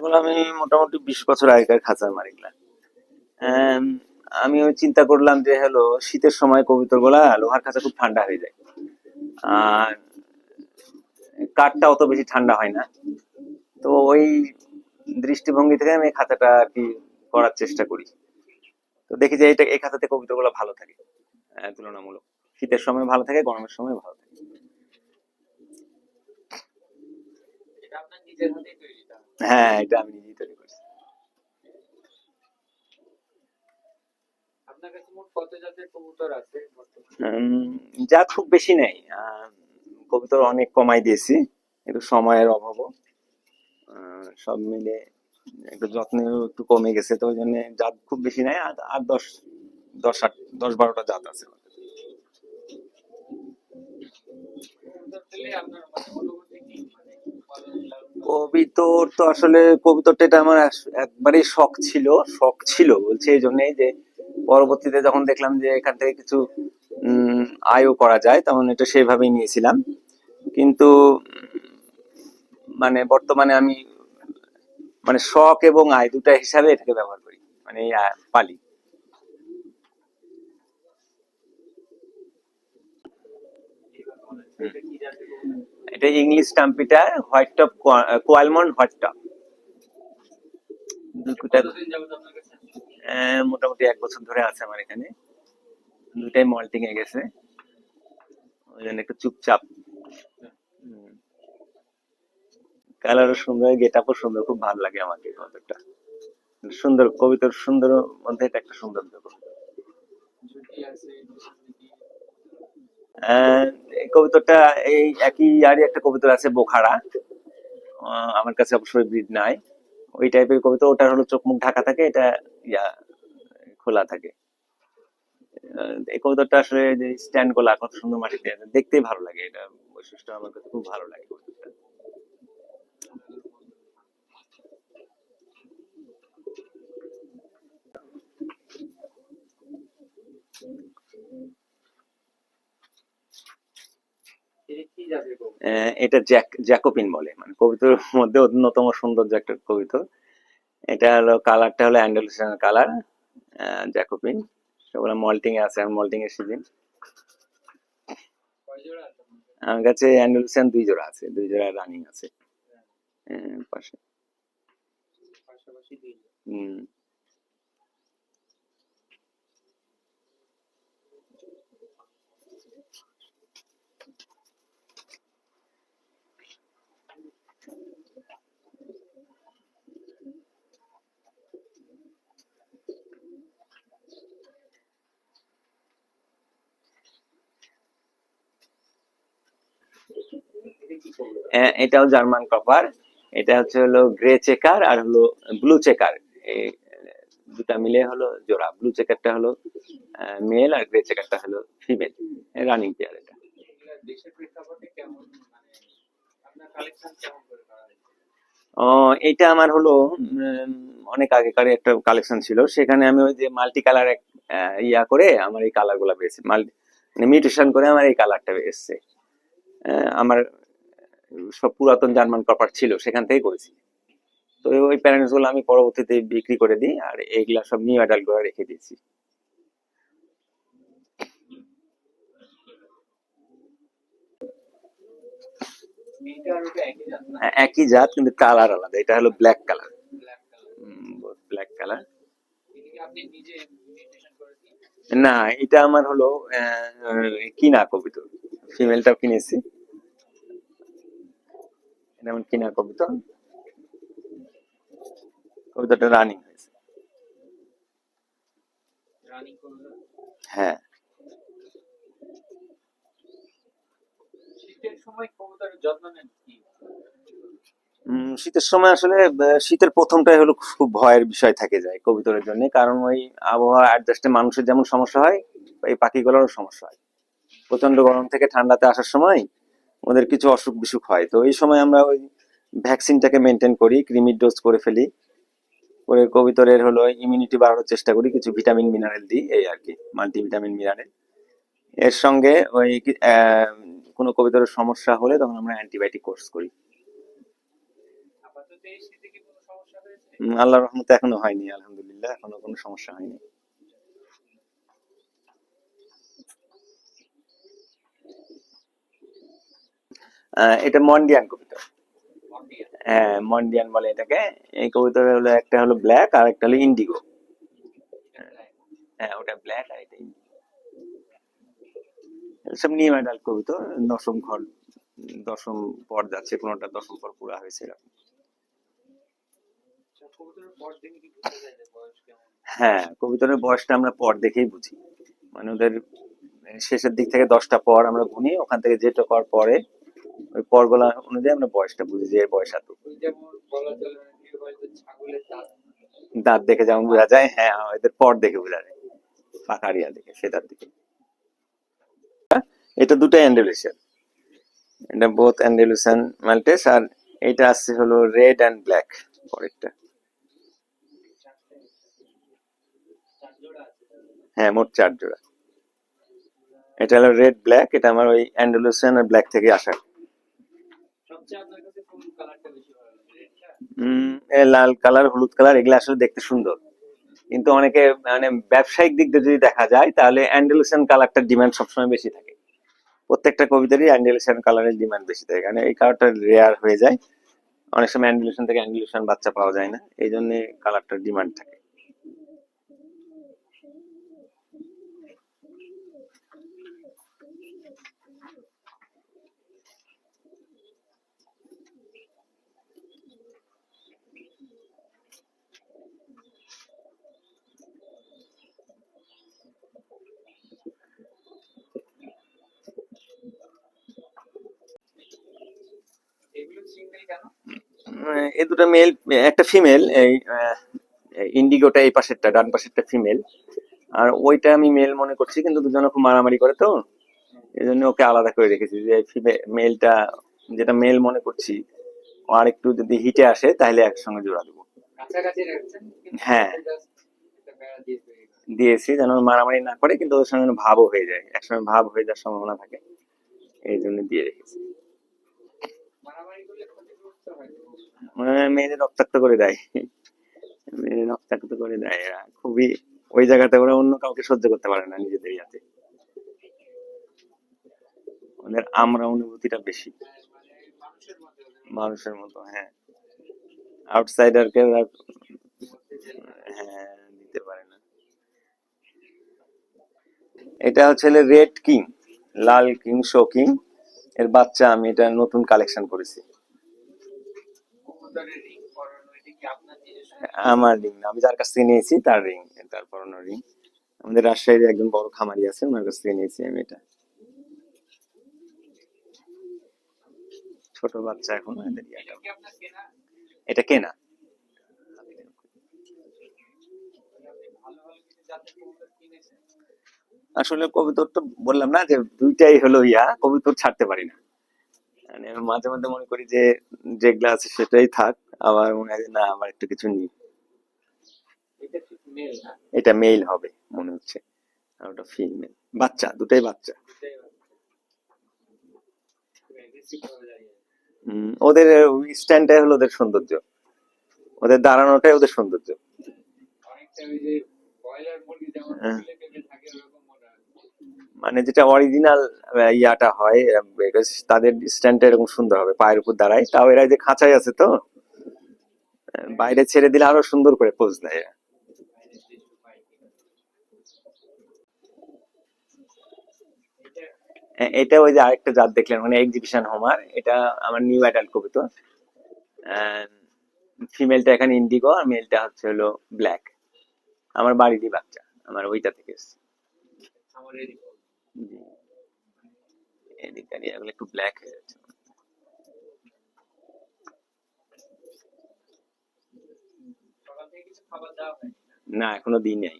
খাঁচাগুলো আমি মোটামুটি বিশ বছর আগেকার খাঁচা আমার এগুলা আমি ওই চিন্তা করলাম যে হলো শীতের সময় কবিতরগুলা লোহার খাঁচা খুব ঠান্ডা হয়ে যায়। আর কাঠটা অত বেশি ঠান্ডা হয় না। তো ওই দৃষ্টিভঙ্গি থেকে আমি খাঁচাটা আর কি করার চেষ্টা করি। তো দেখি যে, এটা এই কবুতরগুলো ভালো থাকে। তুলনামূলক। শীতের সময় ভালো থাকে, গরমের সময় ভালো থাকে। হ্যাঁ এটা আমি নিজেই তৈরি করছি। যা খুব বেশি নেই। কবুতর অনেক কমাই দিয়েছি একটু সময়ের অভাবও। আহ, সব মিলে একটু যত্নেও একটু কমে গেছে তো ওই জন্য জাত খুব বেশি নাই আর আর দশ দশ আট দশ বারোটা জাত আছে কবুতর পেলে আপনার মানে অনুভূতি কি মানে পালন লালন পালন? কবিতর তো আসলে কবিতরটা এটা আমার একবারেই শখ ছিল শখ ছিল বলছে এই জন্যই যে পরবর্তীতে যখন দেখলাম যে এখান থেকে কিছু আয়ও করা যায়, তখন এটা সেভাবেই নিয়েছিলাম কিন্তু মানে বর্তমানে আমি মানে শখ এবং আয় দুটা হিসাবে এটাকে ব্যবহার করি মানে পালি কি? এটা ইংলিশ টাম্পিটা হোয়াইট টপ কোয়ালমন্ড হোয়াইট টপ। দুটা? আহ, মোটামুটি এক বছর ধরে আছে আমার এখানে। দুটাই মল্টিং এ গেছে। ওই জন্য একটু চুপচাপ। কালারও সুন্দর গেট আপও সুন্দর খুব ভালো লাগে আমাকে কবিতাটা সুন্দর কবিতার সুন্দর মধ্যে এটা একটা সুন্দর ব্যাপার কবিতাটা এই একই আরই একটা কবিতা আছে, বোখারা। আমার কাছে অবশ্যই ব্রিড নাই। ওই টাইপের কবিতা, ওটার হলো চোখ মুখ ঢাকা থাকে, এটা ইয়া, খোলা থাকে। এই কবিতাটা আসলে যে স্ট্যান্ডগুলা কত সুন্দর মাটিতে দেখতেই ভালো লাগে। এটা বৈশিষ্ট্য আমার কাছে খুব ভালো লাগে কবিতাটা এটা জ্যাক জ্যাকোপিন বলে। মানে কবিতার মধ্যে অন্যতম সৌন্দর্য একটা কবিতা। এটা হলো কালারটা হলো অ্যান্ডালুসিয়ান কালার জ্যাকোপিন সেগুলো মল্টিং এ আছে মল্টিং এর সিজন। আমার কাছে অ্যান্ডালুসিয়ান দুই জোড়া আছে দুই জোড়া রানিং আছে। পাশে। হুম। এটাও জার্মান কপার এটা হচ্ছে হলো গ্রে চেকার আর হলো ব্লু চেকার দুটা মিলে হলো জোড়া। ব্লু চেকারটা হলো মেল আর গ্রে চেকারটা হলো ফিমেল রানিং পেয়ার এটা। মানে এটা আমার হলো অনেক আগেকার একটা কালেকশন ছিল। সেখানে আমি ওই যে মাল্টি কালার ইয়া করে আমার এই কালারগুলা পেয়েছি। মাল্টি মানে মিউটেশন করে আমার এই কালারটা এসছে। আমার সব পুরাতন জার্মান কপার ছিল সেখান থেকে করেছি। তো ওই প্যারেন্টসগুলো আমি পরবর্তীতে বিক্রি করে দিই আর এইগুলা সব নিউ অ্যাডাল্টগুলো রেখে দিয়েছি? হ্যাঁ, একই জাত কিন্তু কালার আলাদা। এটা হলো ব্ল্যাক কালার ব্ল্যাক কালার করে? না এটা আমার হলো কিনা কবিতা। ফিমেলটাও কিনেছি। আমার কিনা কবিতা কবিতাটা রানিং হয়েছে। হ্যাঁ। শীতের সময় আসলে শীতের প্রথমটাই হলো খুব ভয়ের বিষয় থাকে যায় কবিতরের জন্য কারণ ওই আবহাওয়া অ্যাডজাস্টে মানুষের যেমন সমস্যা হয় এই পাখিগুলোরও সমস্যা হয়। প্রচণ্ড গরম থেকে ঠান্ডাতে আসার সময় ওদের কিছু অসুখ বিসুখ হয়। তো এই সময় আমরা ওই ভ্যাকসিনটাকে মেনটেন করি ক্রিমির ডোজ করে ফেলি। করে কবিতরের হলো ইমিউনিটি বাড়ানোর চেষ্টা করি কিছু ভিটামিন মিনারেল দিই এই আর কি মাল্টিভিটামিন মিনারেল এর সঙ্গে ওই কোনো কবিতরের সমস্যা হলে তখন আমরা অ্যান্টিবায়োটিক কোর্স করি। আল্লাহর রহমতে এখনও হয়নি আলহামদুলিল্লাহ এখনও কোনো সমস্যা হয়নি। এটা মন্ডিয়ান মন্ডিয়া হ্যাঁ মন্ডিয়ান বলে এটাকে। এই কবিতর হলো, একটা হলো ব্ল্যাক আর একটা হলো ইন্ডিগো। হ্যাঁ ওটা ব্ল্যাক আর এটা সব নিয়ে মেডাল কবিতর দশম ঘর দশম পর যাচ্ছে, কোনোটা দশম পর পুরা হয়েছে এরকম। হ্যাঁ কবিতরের বয়সটা আমরা পর দেখেই বুঝি। মানে ওদের শেষের দিক থেকে দশটা পর আমরা গুনি, ওখান থেকে যেটা পর পরে ওই পরগুলা অনুযায়ী আমরা বয়সটা বুঝি যে এর বয়স এত দাঁত। দাঁত দেখে যেমন বোঝা যায় হ্যাঁ এদের পর দেখে বোঝা যায়। পাকারিয়া দেখে সেটার দিকে। এটা দুটাই অ্যান্ডেলুশিয়ান এটা বোথ অ্যান্ডেলুশিয়ান মাল্টেস আর এটা আসছে হলো রেড অ্যান্ড ব্ল্যাক পরেরটা। হ্যাঁ মোট চার জোড়া। এটা হলো রেড ব্ল্যাক এটা আমার ওই অ্যান্ডেলুশিয়ান আর ব্ল্যাক থেকে আসা। লাল কালার, হলুদ কালার, এগুলো আসলে দেখতে সুন্দর। কিন্তু অনেকে মানে ব্যবসায়িক দিক দিয়ে যদি দেখা যায়, তাহলে অ্যান্ডেলুশিয়ান কালারটার ডিমান্ড সবসময় বেশি থাকে। প্রত্যেকটা কবিতারই অ্যান্ডেলুশিয়ান কালারের ডিমান্ড বেশি থাকে। কারণ এই কালারটা রেয়ার হয়ে যায়। অনেক সময় অ্যান্ডেলুশিয়ান থেকে অ্যান্ডেলুশিয়ান বাচ্চা পাওয়া যায় না। এই জন্য কালারটার ডিমান্ড থাকে। এগুলো সিঙ্গেল কেন? আহ, এ দুটো মেল একটা ফিমেল এই ইন্ডিগোটা এই পাশেরটা ডান পাশেরটা ফিমেল আর ওইটা আমি মেল মনে করছি কিন্তু দুজনে খুব মারামারি করে তো। এই জন্য ওকে আলাদা করে রেখেছি যে মেলটা যেটা মেল মনে করছি ও আর একটু যদি হিটে আসে তাহলে একসঙ্গে জোড়া দেবো। হ্যাঁ। দিয়েছি। যেন মারামারি না করে কিন্তু ওদের সঙ্গে ভাবও হয়ে যায়। একসঙ্গে ভাব হয়ে যাওয়ার সম্ভাবনা থাকে। এই জন্য দিয়ে রেখেছি মারামারি করলে ক্ষতিগ্রস্ত হয় তো। মানে মেয়েদের রক্তাক্ত করে দেয়। মেয়েদের রক্তাক্ত করে দেয় এরা। খুবই ওই জায়গাতে ওরা অন্য কাউকে সহ্য করতে পারে না নিজেদের ইয়াতে। ওদের আমরা অনুভূতিটা বেশি। মানে মানুষের মতো হ্যাঁ। আউটসাইডারকে হ্যাঁ দিতে পারে না। এটা হচ্ছে রেড কিং লাল কিং শো কিং এর বাচ্চা আমি এটা নতুন কালেকশন করেছি কবুতরের রিং পরানো এটা কি আপনার নিজস্ব আমার রিং না। আমি যার কাছ থেকে নিয়েছি তার রিং তার পরানো রিং আমাদের রাজশাহীর একজন বড় খামারি আছে ওনার কাছ থেকে নিয়েছি আমি এটা। ছোট বাচ্চা এখন এটা কেনা? আসলে কবিতর তো বললাম না যে দুইটাই হলো ইয়া কবিতর ছাড়তে পারি না। মানে মাঝে মধ্যে মনে করি যে যেগুলা আছে সেটাই থাক আবার মনে হয় না আমার একটু কিছু নিই। এটা মেল মেইল হবে মনে হচ্ছে। আর ওটা ফিমেল বাচ্চা দুটাই বাচ্চা। ওদের স্ট্যান্ডটাই হলো ওদের সৌন্দর্য। ওদের দাঁড়ানোটাই ওদের সৌন্দর্য। মানে যেটা অরিজিনাল ইয়াটা হয় তাদের স্ট্যান্ডটা এরকম সুন্দর হবে, পায়ের উপর দাঁড়ায়। তাও এরা যে খাঁচাই আছে তো বাইরে ছেড়ে দিলে আরও সুন্দর করে পোজ দেয়। এটা ওই যে আরেকটা জাত দেখলেন মানে এক্সিবিশন হোমার এটা আমার নিউ অ্যাডাল্ট কবিতা ফিমেলটা এখানে ইন্ডিগো আর মেলটা হচ্ছে হলো ব্ল্যাক আমার বাড়িরই বাচ্চা, আমার ওইটা থেকে এসছে। একটু ব্ল্যাক হয়ে যাচ্ছে না, এখনও দিই নাই।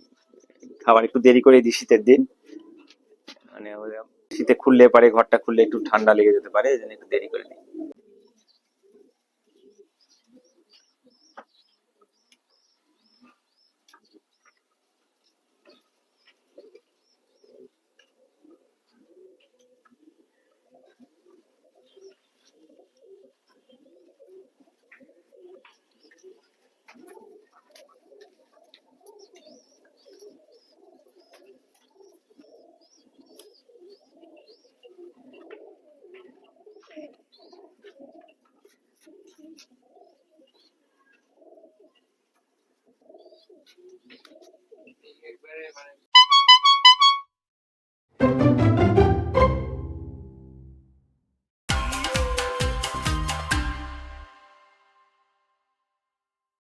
খাবার একটু দেরি করে দিই শীতের দিন। মানে শীতে খুললে পারে, ঘরটা খুললে একটু ঠান্ডা লেগে যেতে পারে জন্য একটু দেরি করে দিই।